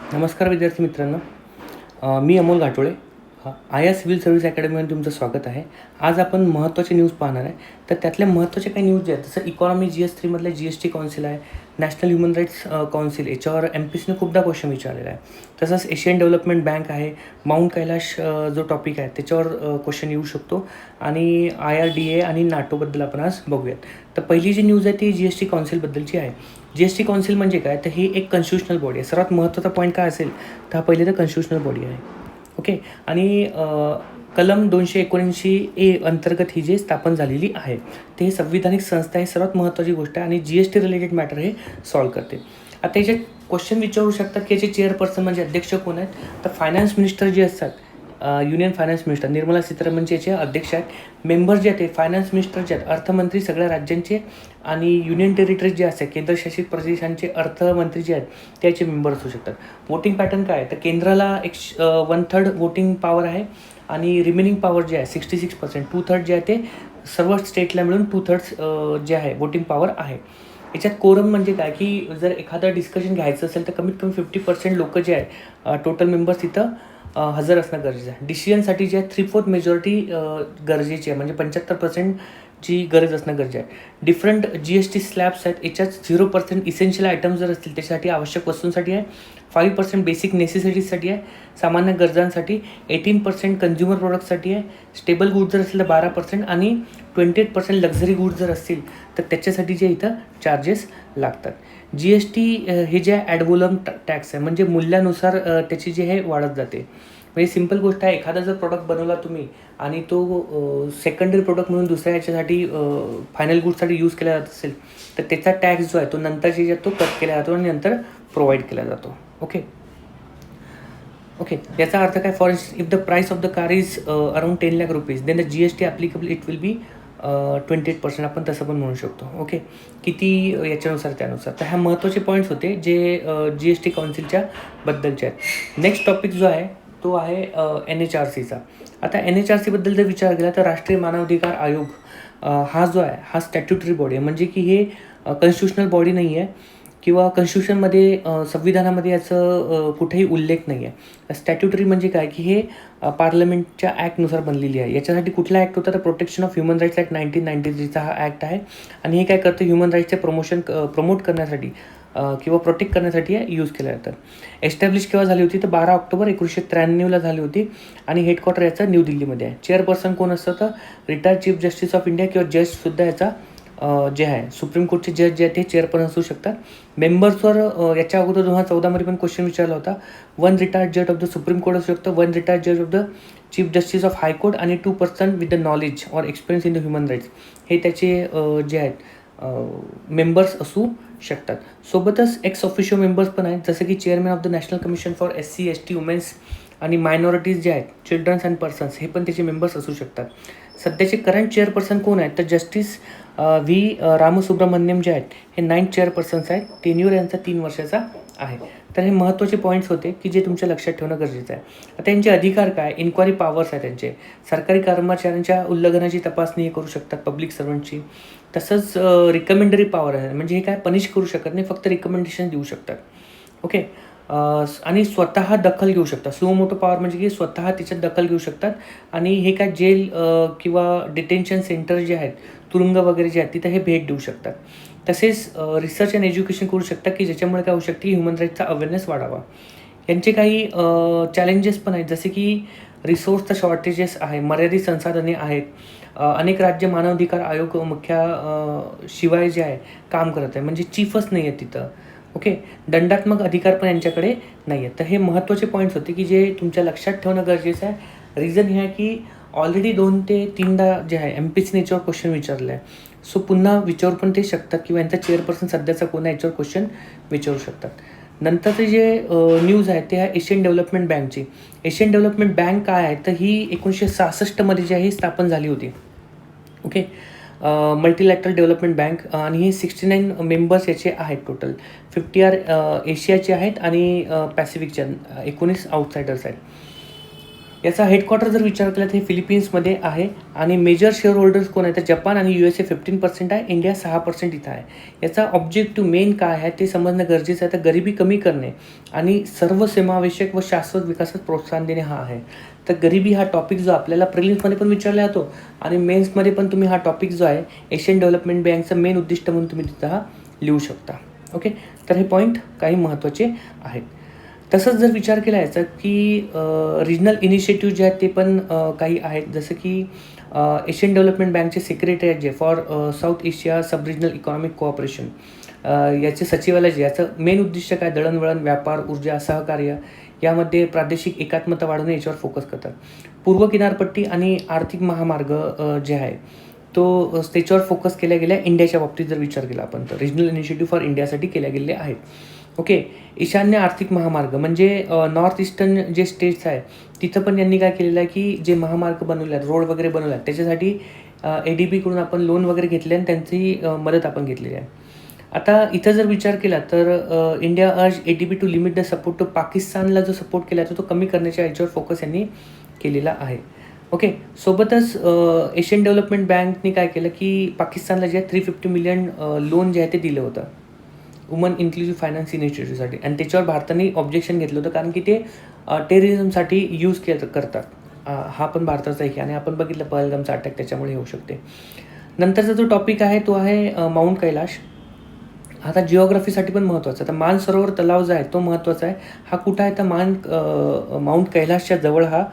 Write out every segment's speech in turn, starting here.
नमस्कार विद्यार्थी मित्रांनो. मी Amol Ghatole I R civil service अकॅडमीमध्ये तुमचं स्वागत आहे. आज आपण महत्त्वाचे न्यूज पाहणार आहे. तर त्यातल्या महत्त्वाचे काही न्यूज जे आहेत जसं इकॉनॉमी जी एस थ्रीमधले जी एस टी काउन्सिल आहे नॅशनल ह्युमन राईट्स काउन्सिल याच्यावर एम पी सीने खूपदा क्वेश्चन विचारलेला आहे. तसंच एशियन डेव्हलपमेंट बँक आहे माउंट कैलाश जो टॉपिक आहे त्याच्यावर क्वेश्चन येऊ शकतो. आणि आय आर डी ए आणि नाटोबद्दल आपण आज बघूयात. तर पहिली जी न्यूज आहे ती जी एस टी काउन्सिलबद्दलची आहे. जी एस टी काउन्सिल म्हणजे काय? तर ही एक कॉन्स्टिट्युशनल बॉडी आहे. सर्वात महत्त्वाचा पॉईंट काय असेल? तर हा पहिले तर कॉन्स्टिट्युशनल बॉडी आहे. ओके? आणि कलम दोनशे एकोणऐंशी ए अंतर्गत ही जी स्थापन झालेली आहे ते संविधानिक संस्था ही सर्वात महत्त्वाची गोष्ट आहे आणि G S T related matter हे सॉल्व करते. आता याच्यात क्वेश्चन विचारू शकतात की याचे चेअरपर्सन म्हणजे अध्यक्ष कोण आहेत? तर फायनान्स मिनिस्टर जे असतात युनियन फायनान्स मिनिस्टर निर्मला सीतारामनचे याचे अध्यक्ष आहेत. मेंबर्स जे आहेत ते फायनान्स मिनिस्टर जे आहेत. अर्थमंत्री सगळ्या राज्यांचे आणि युनियन टेरिटरीज जे असतात केंद्रशासित प्रदेशांचे अर्थमंत्री जे आहेत त्याचे मेंबर असू शकतात. वोटिंग पॅटर्न काय आहे? तर केंद्राला एक वन थर्ड वोटिंग पॉवर आहे आणि रिमेनिंग पॉवर जे आहे sixty six percent two third जे आहे ते सर्व स्टेटला मिळून टू थर्ड्स जे आहे वोटिंग पॉवर आहे. याच्यात कोरम म्हणजे काय? की जर एखादं डिस्कशन घ्यायचं असेल तर कमीत कमी फिफ्टी पर्सेंट लोक जे आहे टोटल मेंबर्स तिथं हजर असणं गरजेचं आहे. डिसिजनसाठी जे आहे थ्री फोर्थ मेजॉरिटी गरजेची आहे. म्हणजे पंच्याहत्तर पर्सेंट जी गरज असणं गरजेचं आहे. Different G S T slabs आहेत. याच्यात झिरो पर्सेंट इसेन्शियल आयटम्स जर असतील त्याच्यासाठी आवश्यक वस्तूंसाठी आहे. फाईव्ह पर्सेंट बेसिक नेसेसिटीजसाठी आहे. सामान्य गरजांसाठी एटीन पर्सेंट कन्झ्युमर प्रोडक्टसाठी आहे. स्टेबल गुड जर असेल तर बारा पर्सेंट आणि twenty eight percent luxury good जर असतील तर त्याच्यासाठी जे इथं चार्जेस लागतात. जी एस टी हे जे आहे ॲडवोलम टॅक्स आहे म्हणजे मूल्यानुसार त्याची जे हे वाढत जाते. म्हणजे सिंपल गोष्ट आहे एखादा जर प्रोडक्ट बनवला तुम्ही आणि तो सेकंडरी प्रोडक्ट म्हणून दुसऱ्या याच्यासाठी फायनल गुडसाठी यूज केला जात असेल तर त्याचा टॅक्स जो आहे तो नंतरच्या जे तो कट केला जातो आणि नंतर प्रोव्हाइड केला जातो. ओके ओके याचा अर्थ काय? For if the price of the car is around ten lakh rupees then the G S T applicable it will be twenty eight percent आपण तसं पण म्हणू शकतो. ओके किती याच्यानुसार त्यानुसार. तर ह्या महत्त्वाचे पॉईंट्स होते जे जी एस टी काउन्सिलच्या बद्दलचे आहेत. नेक्स्ट टॉपिक जो आहे तो आहे एन एच आर सीचा आता एन एच आर सीबद्दल जर विचार केला तर राष्ट्रीय मानवाधिकार आयोग हा जो आहे हा स्टॅट्युटरी बॉडी आहे. म्हणजे की हे कन्स्टिट्युशनल बॉडी नाही आहे किंवा कन्स्टिट्यूशनमध्ये संविधानामध्ये याचं कुठेही उल्लेख नाही आहे स्टॅट्युटरी म्हणजे काय? की हे पार्लमेंटच्या ॲक्टनुसार बनलेली आहे. याच्यासाठी कुठला ॲक्ट होता? तर protection of human rights act nineteen ninety थ्रीचा हा ॲक्ट आहे. आणि हे काय करतं? ह्युमन राईट्सचे प्रमोशन प्रमोट करण्यासाठी किंवा प्रोटेक्ट करण्यासाठी यूज केलं जातं. एस्टॅब्लिश केव्हा झाली होती? तर बारा ऑक्टोबर एकोणीसशे त्र्याण्णवला झाली होती. आणि हेडक्वार्टर याचं न्यू दिल्लीमध्ये आहे. चेअरपर्सन कोण असतं? तर retired chief justice of India किंवा जजसुद्धा याचा जे आहे सुप्रीम कोर्टचे जज जे आहेत ते चेअरपर्सन असू शकतात. मेंबर्सवर याच्या अगोदर दोन हजार चौदामध्ये पण क्वेश्चन विचारला होता. वन रिटायर्ड जज ऑफ द सुप्रीम कोर्ट असू शकतं. वन रिटायर्ड जज of the chief justice of high court आणि two person with the knowledge or experience in the human rights हे त्याचे जे आहेत मेंबर्स असू शकतात. सोबतच एक्स ऑफिशियल मेंबर्स पण आहेत. जसं की chairman of the national commission for S C S T womens आणि मायनॉरिटीज जे आहेत चिल्ड्रन्स अँड पर्सन्स हे पण त्याचे मेंबर्स असू शकतात. सध्याचे करंट चेअरपर्सन कोण आहेत? तर जस्टिस व्ही रामसुब्रमण्यम जे आहेत हे नाईन्थ चेअरपर्सन्स आहेत. टेन्युअर यांचा तीन वर्षाचा आहे. तर हे महत्त्वाचे पॉईंट्स होते की जे तुमच्या लक्षात ठेवणं गरजेचं आहे. आता यांचे अधिकार काय? इन्क्वायरी पॉवर्स आहेत त्यांचे सरकारी कर्मचाऱ्यांच्या उल्लंघनाची तपासणी हे करू शकतात पब्लिक सर्वंटची तसंच रिकमेंडरी पॉवर आहे. म्हणजे हे काय? पनिश करू शकत नाही फक्त रिकमेंडेशन देऊ शकतात. ओके आणि स्वतः दखल घेऊ शकतात सुमो मोटो पॉवर म्हणजे की स्वतः तिच्यात दखल घेऊ शकतात. आणि हे काय जेल किंवा डिटेन्शन सेंटर जे आहेत तुरुंग वगैरे जे आहेत तिथं हे भेट देऊ शकतात. तसेच रिसर्च अँड एज्युकेशन करू शकतात की ज्याच्यामुळे काय होऊ शकते की ह्युमन राईटचा अवेअरनेस वाढावा. यांचे काही चॅलेंजेस पण आहेत. जसे की रिसोर्सचं शॉर्टेजेस आहे मर्यादित संसाधने आहेत. अनेक राज्य मानवाधिकार आयोग मुख्य शिवाय जे आहे काम करत आहे. म्हणजे चीफच नाही आहे तिथं. ओके दंडात्मक अधिकार पण यांच्याकडे नाही आहेत तर हे महत्त्वाचे पॉईंट्स होते की जे तुमच्या लक्षात ठेवणं गरजेचं आहे. रिझन हे आहे की ऑलरेडी दोन ते तीनदा जे आहे एम पी सीने याच्यावर क्वेश्चन विचारलं आहे सो पुन्हा विचारू पण ते शकतात किंवा यांचा चेअरपर्सन सध्याचा कोण आहे याच्यावर क्वेश्चन विचारू शकतात. नंतरचे जे न्यूज आहे ते आहे एशियन डेव्हलपमेंट बँकची एशियन डेव्हलपमेंट बँक काय आहे? तर ही एकोणीसशे सहासष्टमध्ये जी आहे ही स्थापन झाली होती. ओके मल्टीलॅटरल डेव्हलपमेंट बँक आणि हे सिक्स्टी नाईन मेंबर्स याचे आहेत टोटल फिफ्टी आर एशियाचे आहेत आणि पॅसिफिकचे एकोणीस आउटसायडर्स आहेत. याचा हेडक्वार्टर जर विचार केला तर हे फिलिपिन्समध्ये आहे आणि मेजर शेअर होल्डर्स कोण आहेत तर जपान आणि U S A fifteen percent आहे इंडिया सहा पर्सेंट इथं आहे. याचा ऑब्जेक्टिव्ह मेन काय आहे ते समजणं गरजेचं आहे तर गरिबी कमी करणे आणि सर्वसमावेशक व शाश्वत विकासात प्रोत्साहन देणे हा आहे. तर गरिबी हा टॉपिक जो आपल्याला प्रिलिम्समध्ये पण विचारला जातो आणि मेन्समध्ये पण तुम्ही हा टॉपिक जो आहे एशियन डेव्हलपमेंट बँकचं मेन उद्दिष्ट म्हणून तुम्ही तिथं हा लिहू शकता. ओके तर हे पॉईंट काही महत्त्वाचे आहेत. तसंच जर विचार केला याचा की रिजनल इनिशिएटिव्ह जे आहेत ते पण काही आहेत. जसं की एशियन डेव्हलपमेंट बँकचे सेक्रेटरी आहेत जे for South Asia sub regional economic cooperation याचे सचिवालय जे याचं मेन उद्दिष्ट काय? दळणवळण व्यापार ऊर्जा सहकार्य यामध्ये प्रादेशिक एकात्मता वाढवणे याच्यावर फोकस करतात. पूर्व किनारपट्टी आणि आर्थिक महामार्ग जे आहे तो त्याच्यावर फोकस केल्या गेल्या इंडियाच्या बाबतीत जर विचार केला आपण तर. रिजनल इनिशिएटिव्ह फॉर इंडियासाठी केल्या गेले आहेत. ओके ईशान्य आर्थिक महामार्ग म्हणजे नॉर्थ ईस्टर्न जे स्टेट्स आहे तिथं पण यांनी काय केलेलं आहे की जे महामार्ग बनवले आहेत रोड वगैरे बनवले आहेत त्याच्यासाठी ए डी बीकडून आपण लोन वगैरे घेतले आणि त्यांची मदत आपण घेतलेली आहे. आता इथं जर विचार केला तर India urge A D B to limit the support to पाकिस्तानला जो सपोर्ट केला तो तो कमी करण्याच्या याच्यावर फोकस यांनी केलेला आहे. ओके सोबतच एशियन डेव्हलपमेंट बँकने काय केलं की पाकिस्तानला जे थ्री फिफ्टी मिलियन लोन जे आहे ते दिलं होतं. वुमन इन्क्लुझिव्ह फायनान्स इनिशिएटिव्हसाठी आणि त्याच्यावर भारताने ऑब्जेक्शन घेतलं होतं कारण की ते टेररिझमसाठी यूज के करतात. हा पण भारताचा एक आणि आपण बघितलं पहलगामचा अटॅक त्याच्यामुळे होऊ शकते. नंतरचा जो टॉपिक आहे तो आहे माउंट कैलाश आता जिओग्राफीसाठी पण महत्त्वाचा आहे. तर मानसरोवर तलाव जो आहे तो महत्त्वाचा आहे. हा कुठं आहे? तर मान माउंट कैलाशच्या जवळ हा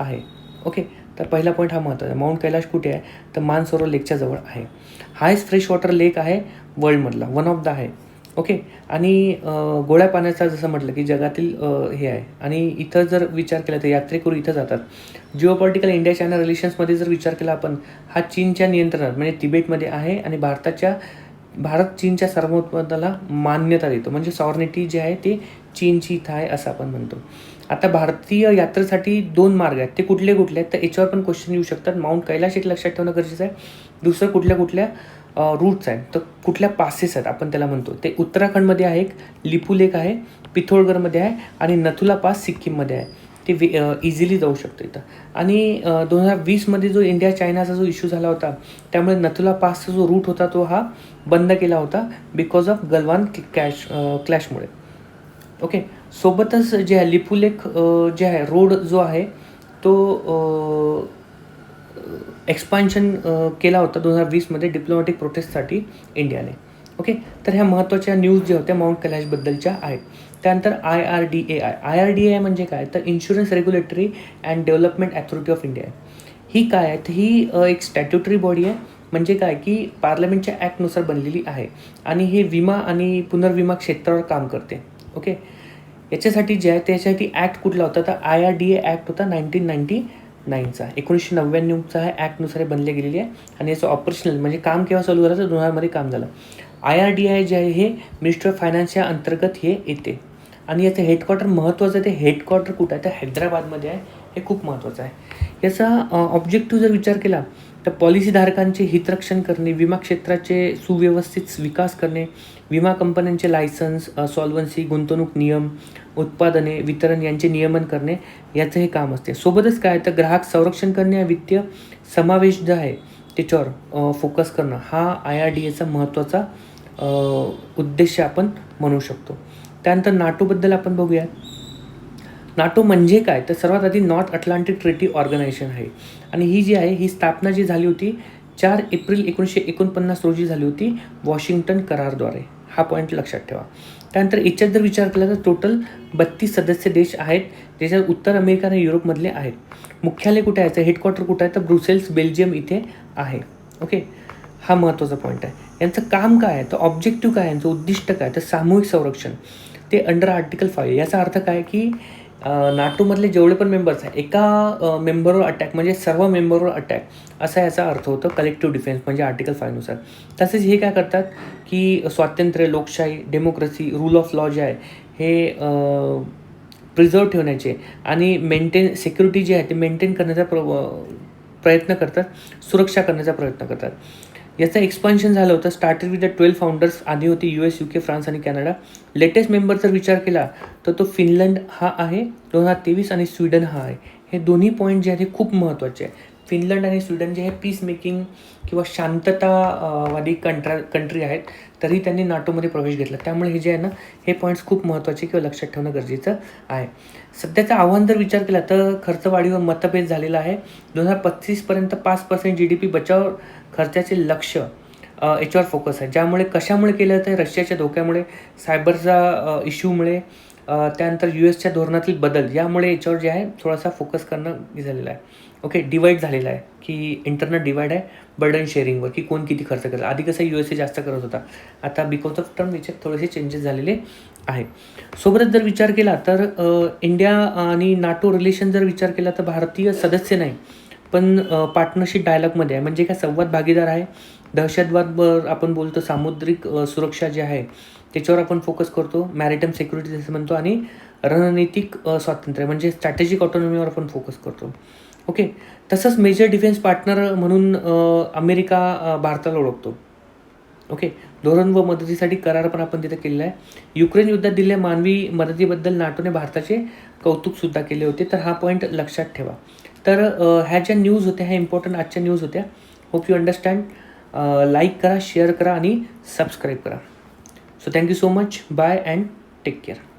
आहे. ओके तर पहिला पॉईंट हा महत्त्वाचा आहे. माउंट कैलाश कुठे आहे? तर मानसरोवर लेकच्या जवळ आहे. हायस्ट फ्रेश वॉटर लेक आहे वर्ल्डमधला वन ऑफ द आहे. ओके आणि गोळ्या गोड्या पाण्याचा जसं म्हटलं की जगातील हे आहे. आणि इथं जर विचार केला तर यात्रेकरू इथं जातात. जिओपॉलिटिकल इंडिया चायना रिलेशन्समध्ये जर विचार केला आपण हा चीनच्या नियंत्रणात म्हणजे तिबेटमध्ये आहे आणि भारताच्या भारत चीनच्या सार्वभौमत्वाला मान्यता देतो. म्हणजे सॉर्निटी जे आहे ते चीनची इथं आहे असं आपण म्हणतो. आता भारतीय यात्रेसाठी दोन मार्ग आहेत. ते कुठले कुठले आहेत? तर याच्यावर पण क्वेश्चन येऊ शकतात. माउंट कैलाश एक लक्षात ठेवणं गरजेचं आहे. दुसरं कुठल्या कुठल्या रूट्स आहेत? तर कुठल्या पासेस आहेत आपण त्याला म्हणतो. ते उत्तराखंडमध्ये आहे एक लिपू लेक आहे पिथोळगडमध्ये आहे आणि नथुला पास सिक्कीममध्ये आहे. ते वे इझिली जाऊ शकतं इथं. आणि दोन हजार वीसमध्ये जो इंडिया चायनाचा जो इश्यू झाला होता त्यामुळे नथुला पासचा जो रूट होता तो हा बंद केला होता बिकॉज ऑफ गलवान कॅश क्लॅशमुळे ओके सोबतच जे आहे लिपुलेख जे आहे रोड जो आहे तो एक्सपान्शन केला होता दोन हजार वीसमध्ये डिप्लोमॅटिक प्रोटेस्टसाठी इंडियाने. ओके तर ह्या महत्त्वाच्या न्यूज ज्या होत्या माउंट कैलाशबद्दलच्या आहेत. त्यानंतर I R D A I I R D A I म्हणजे काय? तर insurance regulatory and development authority of India आहे. ही काय आहे? तर ही एक स्टॅट्युटरी बॉडी आहे. म्हणजे काय? की पार्लमेंटच्या ॲक्टनुसार बनलेली आहे. आणि हे विमा आणि पुनर्विमा क्षेत्रावर काम करते. ओके याच्यासाठी जे आहे त्याच्यासाठी ॲक्ट कुठला होता? तर I R D A act होता नाईन्टीन नाईन्टी नाईनचा एकोणीसशे नव्याण्णवचा हा ॲक्टनुसार बनले गेलेली आहे. आणि याचं ऑपरेशनल म्हणजे काम केव्हा चालू झालं? तर दोन हजारमध्ये काम झालं. आय आर डी आय जे आहे हे मिनिस्टर ऑफ फायनान्सच्या अंतर्गत हे येते. आणि याचं हेडक्वार्टर महत्त्वाचं आहे ते हेडक्वार्टर कुठं आहे? तर हैदराबादमध्ये आहे. हे खूप महत्त्वाचं आहे. याचा ऑब्जेक्टिव्ह जर विचार केला तर पॉलिसीधारकांचे हितरक्षण करणे विमा क्षेत्राचे सुव्यवस्थित विकास करणे विमा कंपन्यांचे लायसन्स सॉल्वन्सी गुंतवणूक नियम उत्पादने वितरण यांचे नियमन करणे याचं हे काम असते. सोबतच काय तर ग्राहक संरक्षण करणे या वित्तीय समावेश जो आहे त्याच्यावर फोकस करणं हा आय आर डी एचा महत्त्वाचा उद्देश आपण म्हणू शकतो. त्यानंतर नाटोबद्दल आपण बघूया. नाटो म्हणजे काय? तर सर्वात आधी नॉर्थ अटलांटिक ट्रिटी ऑर्गनायझेशन आहे. आणि ही जी आहे ही स्थापना जी झाली होती चार एप्रिल एकोणीसशे एकोणपन्नास रोजी झाली होती वॉशिंग्टन करारद्वारे. हा पॉईंट लक्षात ठेवा. त्यानंतर याच्यात जर विचार केला तर टोटल बत्तीस सदस्य देश आहेत ज्याच्यात उत्तर अमेरिका आणि युरोपमधले आहेत. मुख्यालय कुठे आहे? हेडक्वार्टर कुठं आहे? तर ब्रुसेल्स बेल्जियम इथे आहे. ओके? हा महत्त्वाचा पॉईंट आहे. यांचं काम काय आहे? तर ऑब्जेक्टिव्ह काय यांचं उद्दिष्ट काय तर सामूहिक संरक्षण. ते अंडर आर्टिकल फाईव्ह याचा अर्थ काय की नाटोमधले जेवढे पण मेंबर्स आहे एका मेंबरवर अटॅक म्हणजे सर्व मेंबरवर अटॅक असा याचा अर्थ होतो कलेक्टिव्ह डिफेन्स म्हणजे आर्टिकल फायनुसार तसेच हे काय करतात की स्वातंत्र्य लोकशाही डेमोक्रेसी रूल ऑफ लॉ जे आहे हे प्रिझर्व ठेवण्याचे आणि मेंटेन सिक्युरिटी जी आहे ते मेंटेन करण्याचा प्र प्रयत्न करतात सुरक्षा करण्याचा प्रयत्न करतात. याचं एक्सपान्शन झालं होतं. Started with the twelve founders आधी होते U S U K France आणि कॅनडा लेटेस्ट मेंबर जर विचार केला तर तो फिनलंड हा आहे दोन हजार तेवीस आणि स्वीडन हा आहे. हे दोन्ही पॉईंट जे आहेत हे खूप महत्त्वाचे आहे. फिनलंड आणि स्वीडन जे हे पीस मेकिंग किंवा शांततावादी कंट्रा कंट्री आहेत तरी त्यांनी नाटोमध्ये प्रवेश घेतला. त्यामुळे हे जे आहे ना हे पॉईंट्स खूप महत्त्वाचे किंवा लक्षात ठेवणं गरजेचं आहे. सध्याचं आव्हान जर विचार केला तर खर्च वाढीवर मतभेद झालेला आहे. दोन हजार पस्तीसपर्यंत पाच पर्सेंट जी डी पी बचाव खर्चाचे लक्ष याच्यावर फोकस आहे. ज्यामुळे कशामुळे केलं तर रशियाच्या धोक्यामुळे सायबरचा इश्यूमुळे त्यानंतर यू एसच्या धोरणातील बदल यामुळे याच्यावर जे आहे थोडासा फोकस करणं झालेलं आहे. ओके डिवाईड झालेला आहे की इंटरनल डिवाईड आहे बर्डन शेअरिंगवर की कोण किती खर्च करेल आधी कसं यू एस ए जास्त करत होता आता बिकॉज ऑफ टर्म याच्यात थोडेसे चेंजेस झालेले आहे. सोबतच जर विचार केला तर इंडिया आणि नाटो रिलेशन जर विचार केला तर भारतीय सदस्य नाही पण पार्टनरशिप डायलॉगमध्ये आहे. म्हणजे काय संवाद भागीदार आहे. दहशतवादवर आपण बोलतो सामुद्रिक सुरक्षा जी आहे त्याच्यावर आपण फोकस करतो. मॅरिटम सिक्युरिटी जसं म्हणतो आणि रणनीतिक स्वातंत्र्य म्हणजे स्ट्रॅटेजिक ऑटोनॉमीवर आपण फोकस करतो. ओके तसंच मेजर डिफेन्स पार्टनर म्हणून अमेरिका भारताला ओळखतो. ओके धोरण व मदतीसाठी करार पण आपण तिथे केलेला आहे. युक्रेन युद्धात दिलेल्या मानवी मदतीबद्दल नाटोने भारताचे कौतुकसुद्धा केले होते. तर हा पॉईंट लक्षात ठेवा. तर ह्या ज्या न्यूज होत्या ह्या इम्पॉर्टंट आजच्या न्यूज होत्या. होप यू अंडरस्टँड लाईक करा शेअर करा आणि सबस्क्राईब करा. So thank you so much. Bye and take care.